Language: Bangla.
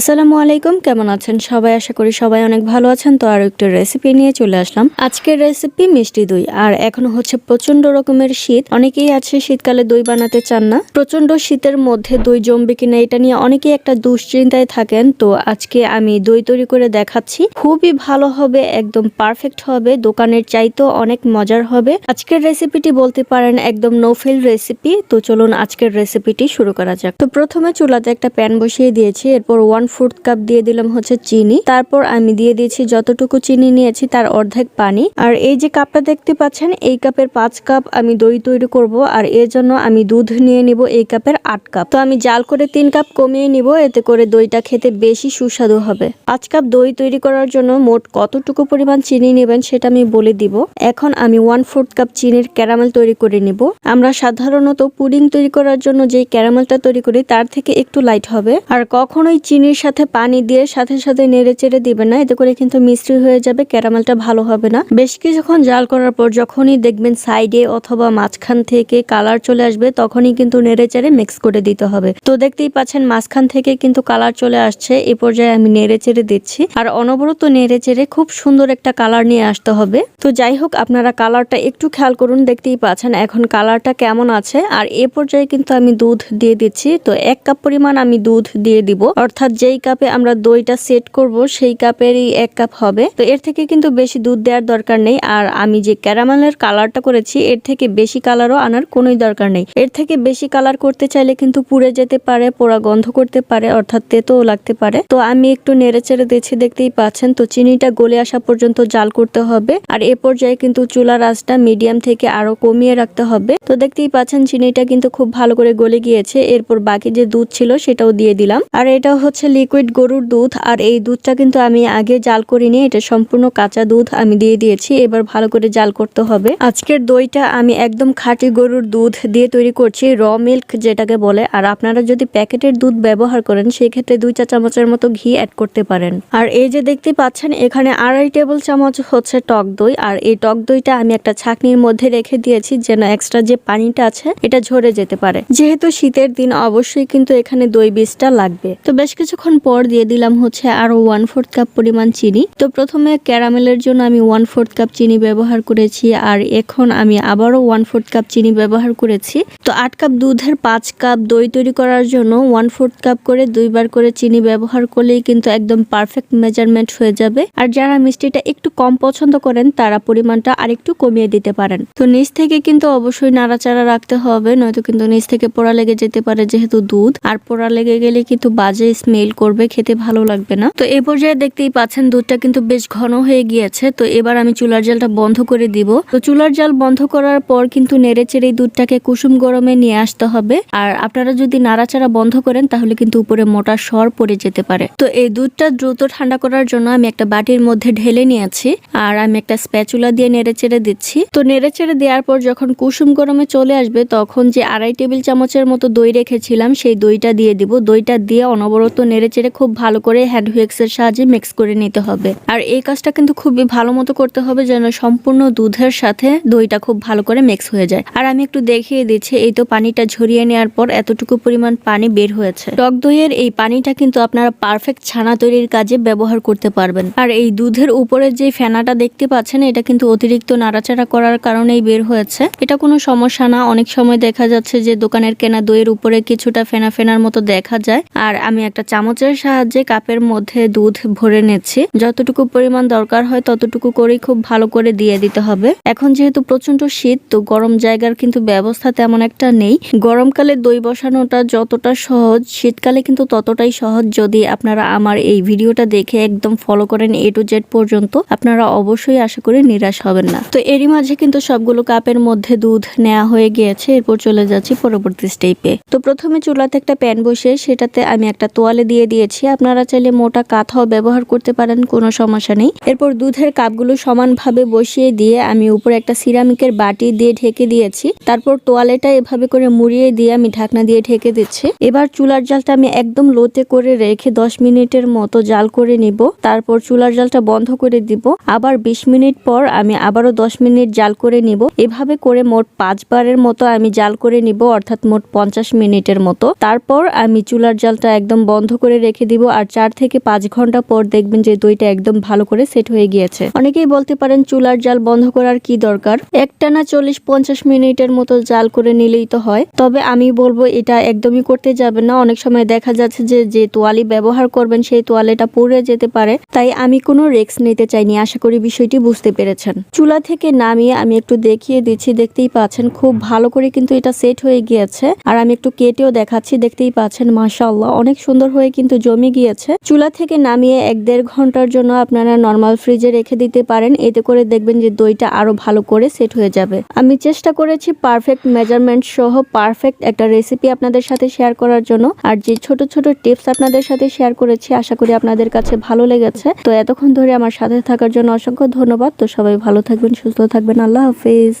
আসসালামু আলাইকুম, কেমন আছেন সবাই? আশা করি সবাই অনেক ভালো আছেন। তো আরও একটু রেসিপি নিয়ে চলে আসলাম। আজকের রেসিপি মিষ্টি দই। আর এখন হচ্ছে প্রচণ্ড রকমের শীত। অনেকেই আছে শীতকালে দই বানাতে চান না। প্রচণ্ড শীতের মধ্যে দই জমবে কিনা এটা নিয়ে অনেকেই একটা দুশ্চিন্তায় থাকেন। তো আজকে আমি দই তৈরি করে দেখাচ্ছি। খুবই ভালো হবে, একদম পারফেক্ট হবে। দোকানের চাইতেও অনেক মজার হবে। আজকের রেসিপিটি বলতে পারেন একদম নোফেল রেসিপি তো চলুন আজকের রেসিপিটি শুরু করা যাক। তো প্রথমে চুলাতে একটা প্যান বসিয়ে দিয়েছি। এরপর ওয়ান ফোর্থ কাপ দিয়ে দিলাম হচ্ছে চিনি। তারপর আমি দিয়ে দিয়েছি যতটুকু চিনি নিয়েছি তার অর্ধেক পানি। আর এই যে কাপটা দেখতে পাচ্ছেন, এই কাপের পাঁচ কাপ আমি দই তৈরি করব আর এর জন্য আমি দুধ নিয়ে নিব এই কাপের আট কাপ। তো আমি জাল করে তিন কাপ কমিয়ে নিব, এতে করে দইটা খেতে বেশি সুস্বাদু হবে। পাঁচ কাপ দই তৈরি করার জন্য মোট কতটুকু পরিমাণ চিনি নেবেন সেটা আমি বলে দিব। এখন আমি ওয়ান ফোর্থ কাপ চিনির ক্যারামেল তৈরি করে নিব। আমরা সাধারণত পুডিং তৈরি করার জন্য যে ক্যারামেলটা তৈরি করি তার থেকে একটু লাইট হবে। আর কখনোই চিনির সাথে পানি দিয়ে সাথে সাথে নেড়ে চেড়ে দিবেন না। এতে করে কিন্তু মিশ্রি হয়ে যাবে, ক্যারামেলটা ভালো হবে না। বেশ কিছুক্ষণ জাল করার পর যখনই দেখবেন সাইডে অথবা মাঝখান থেকে কালার চলে আসবে, তখনই কিন্তু নেড়ে চেড়ে মিক্স করে দিতে হবে। তো দেখতেই পাচ্ছেন মাঝখান থেকে কিন্তু কালার চলে আসছে, এ পর্যায়ে আমি নেড়ে চেড়ে দিচ্ছি। আর অনবরত নেড়ে চেড়ে খুব সুন্দর একটা কালার নিয়ে আসতে হবে। তো যাই হোক, আপনারা কালারটা একটু খেয়াল করুন, দেখতেই পাচ্ছেন এখন কালারটা কেমন আছে। আর এ পর্যায়ে কিন্তু আমি দুধ দিয়ে দিচ্ছি। তো এক কাপ পরিমাণ আমি দুধ দিয়ে দিব, অর্থাৎ যেই কাপে আমরা দইটা সেট করব, সেই কাপেরই এক কাপ হবে। তো এর থেকে কিন্তু বেশি দুধ দেওয়ার দরকার নেই। আর আমি যে ক্যারামেলের কালারটা করেছি, এর থেকে বেশি কালারও আনার কোনোই দরকার নেই। এর থেকে বেশি কালার করতে চাইলে কিন্তু পুড়ে যেতে পারে, পোড়া গন্ধ করতে পারে, অর্থাৎ তেতোও লাগতে পারে। তো আমি একটু নেড়ে চেড়ে দিচ্ছি দেখতেই পাচ্ছেন। তো চিনিটা গলে আসা পর্যন্ত জাল করতে হবে। আর এ পর্যায়ে কিন্তু চুলার আঁচটা মিডিয়াম থেকে আরও কমিয়ে রাখতে হবে। তো দেখতেই পাচ্ছেন, চিনিটা কিন্তু খুব ভালো করে গলে গিয়েছে। এরপর বাকি যে দুধ ছিল, সেটাও দিয়ে দিলাম। আর এটা হচ্ছে লিকুইড গরুর দুধ আর এই দুধটা কিন্তু আমি আগে জাল করিনি এটা সম্পূর্ণ কাঁচা দুধ আমি দিয়ে দিয়েছি। এবার ভালো করে জাল করতে হবে। আজকের দইটা আমি একদম খাঁটি গরুর দুধ দিয়ে তৈরি করছি, র মিল্ক যেটাকে বলে। আর আপনারা যদি প্যাকেটের দুধ ব্যবহার করেন সেই ক্ষেত্রে দুই চা চামচের মতো ঘি অ্যাড করতে পারেন। আর এই যে দেখতে পাচ্ছেন, এখানে আড়াই টেবিল চামচ হচ্ছে টক দই। আর এই টক দইটা আমি একটা ছাকনির মধ্যে রেখে দিয়েছি যেন এক্সট্রা যে পানিটা আছে, এটা ঝরে যেতে পারে। যেহেতু শীতের দিন, অবশ্যই কিন্তু এখানে দই বীজটা লাগবে। তো বেশ কিছুক্ষণ পর দিয়ে দিলাম হচ্ছে আরও ওয়ান ফোর্থ কাপ পরিমাণ চিনি। তো প্রথমে ক্যারামেলের জন্য আমি ওয়ান ফোর্থ কাপ চিনি ব্যবহার করেছি আর এখন আমি আবারও ওয়ান ফোর্থ কাপ চিনি ব্যবহার করেছি। তো আট কাপ দুধের পাঁচ কাপ দই তৈরি করার জন্য ওয়ান ফোর্থ কাপ করে দুইবার করে চিনি ব্যবহার করলেই কিন্তু একদম পারফেক্ট মেজারমেন্ট হয়ে যাবে। আর যারা মিষ্টিটা একটু কম পছন্দ করেন, তারা পরিমাণটা আরেকটু কমিয়ে দিতে পারেন। তো নিচ থেকে কিন্তু অবশ্যই নাড়াচাড়া রাখতে হবে, নয়তো কিন্তু নিচ থেকে পোড়া লেগে যেতে পারে যেহেতু দুধ। আর পোড়া লেগে গেলে কিন্তু বাজে স্মেল করবে, খেতে ভালো লাগবে না। তো এই পর্যায়ে দেখতেই পাচ্ছেন দুধটা কিন্তু বেশ ঘন হয়ে গিয়েছে। তো এবার আমি চুলার জালটা বন্ধ করে দিব। তো চুলার জাল বন্ধ করার পর কিন্তু নেড়ে চেড়ে দুধটাকে কুসুম গরমে নিয়ে আসতে হবে। আর আপনারা যদি নাড়াচাড়া বন্ধ করেন, তাহলে কিন্তু উপরে মোটা সর পড়ে যেতে পারে। তো এই দুধটা দ্রুত ঠান্ডা করার জন্য আমি একটা বাটির মধ্যে ঢেলে নিয়েছি। আর আমি একটা স্প্যাচুলা দিয়ে নেড়ে চেড়ে দিচ্ছি। তো নেড়ে চেড়ে দেওয়ার পর যখন কুসুম গরমে চলে আসবে, তখন যে আড়াই টেবিল চামচের মতো দই রেখেছিলাম, সেই দইটা দিয়ে দিব। দইটা দিয়ে অনবরত নেড়ে চেড়ে খুব ভালো করে হ্যান্ড হুইক্সের সাহায্যে মিক্স করে নিতে হবে। আর এই কাজটা কিন্তু খুবই ভালো মতো করতে হবে যেন সম্পূর্ণ দুধের সাথে দইটা খুব ভালো করে মিক্স হয়ে যায়। আর আমি একটু দেখিয়ে দিচ্ছি, এই তো পানিটা ঝরিয়ে নেওয়ার পর এতটুকু পরিমাণ পানি বের হয়েছে। টক দইয়ের এই পানিটা কিন্তু আপনারা পারফেক্ট ছানা তৈরির কাজে ব্যবহার করতে পারবেন। আর এই দুধের উপরে যে ফেনাটা দেখতে পাচ্ছেন, এটা কিন্তু অতিরিক্ত নাড়াচাড়া করার কারণেই বের হয়েছে। এটা কোনো সমস্যা না, অনেক সময় দেখা যাচ্ছে যে দোকানের কেনা দইয়ের উপরে কিছুটা ফেনা ফেনার মতো দেখা যায়। আর আমি একটা চামচের সাহায্যে কাপের মধ্যে দুধ ভরে নিচ্ছি। যতটুকু পরিমাণ দরকার হয় ততটুকু করেই খুব ভালো করে দিয়ে দিতে হবে। এখন যেহেতু প্রচণ্ড শীত, তো গরম জায়গার কিন্তু ব্যবস্থা তেমন একটা নেই। গরমকালে দই বসানোটা যতটা সহজ, শীতকালে কিন্তু ততটাই সহজ। যদি আপনারা আমার এই ভিডিওটা দেখে একদম ফলো করেন এ টু জেড পর্যন্ত, আপনারা অবশ্যই আশা করি নিরাশ হবেন না। তো এরই মাঝে কিন্তু সবগুলো কাপের মধ্যে দুধ নেওয়া হয়ে গিয়েছে। এরপর চলে যাচ্ছি পরবর্তী স্টেপে তো প্রথমে চুলাতে একটা প্যান বসে সেটাতে আমি একটা তোয়ালে দিয়ে দিয়েছি। আপনারা চাইলে মোটা কাঁথাও ব্যবহার করতে পারেন, কোনো সমস্যা নেই। এরপর দুধের কাপগুলো সমানভাবে বসিয়ে দিয়ে আমি উপরে একটা সিরামিকের বাটি দিয়ে ঢেকে দিয়েছি। তারপর তোয়ালেটা এভাবে করে মুড়িয়ে দিয়ে আমি ঢাকনা দিয়ে ঢেকে দিচ্ছি। এবার চুলার জালটা আমি একদম লোতে করে রেখে দশ মিনিটের মতো জাল করে নিব। তারপর চুলার জালটা বন্ধ করে দিব। আবার বিশ মিনিট পর আমি আবারও দশ মিনিট জাল করে নিব। এভাবে করে মোট পাঁচবারের মতো আমি জাল করে নিব, অর্থাৎ মোট পঞ্চাশ মিনিটের মতো। তারপর আমি চুলার জালটা একদম বন্ধ করে করে রেখে দিব আর চার থেকে পাঁচ ঘণ্টা পর দেখবেন যে দইটা একদম ভালো করে সেট হয়ে গিয়েছে। অনেকেই বলতে পারেন চুলার জাল বন্ধ করার কি দরকার? একটানা চল্লিশ পঞ্চাশ মিনিটের মতো জাল করে নিলেই তো হয়। তবে আমি বলব এটা একদমই করতে যাবেন না। অনেক সময় দেখা যাচ্ছে যে যে তোয়ালি ব্যবহার করবেন সেই তোয়ালেটা পুড়ে যেতে পারে। তাই আমি কোনো রিস্ক নিতে চাইনি। আশা করি বিষয়টি বুঝতে পেরেছেন। চুলা থেকে নামিয়ে আমি একটু দেখিয়ে দিচ্ছি। দেখতেই পাচ্ছেন খুব ভালো করে কিন্তু এটা সেট হয়ে গিয়েছে। আর আমি একটু কেটেও দেখাচ্ছি। দেখতেই পাচ্ছেন, মাশাআল্লাহ, অনেক সুন্দর হয়ে কিন্তু জমে গিয়েছে। চুলা থেকে নামিয়ে এক দেড় ঘণ্টার জন্য আপনারা নর্মাল ফ্রিজে রেখে দিতে পারেন। এতে করে দেখবেন যে দইটা আরও ভালো করে সেট হয়ে যাবে। আমি চেষ্টা করেছি পারফেক্ট মেজারমেন্ট সহ পারফেক্ট একটা রেসিপি আপনাদের সাথে শেয়ার করার জন্য। আর যে ছোট ছোট টিপস আপনাদের সাথে শেয়ার করেছি, আশা করি আপনাদের কাছে ভালো লেগেছে। তো এতক্ষণ ধরে আমার সাথে থাকার জন্য অসংখ্য ধন্যবাদ। তো সবাই ভালো থাকবেন, সুস্থ থাকবেন। আল্লাহ হাফিজ।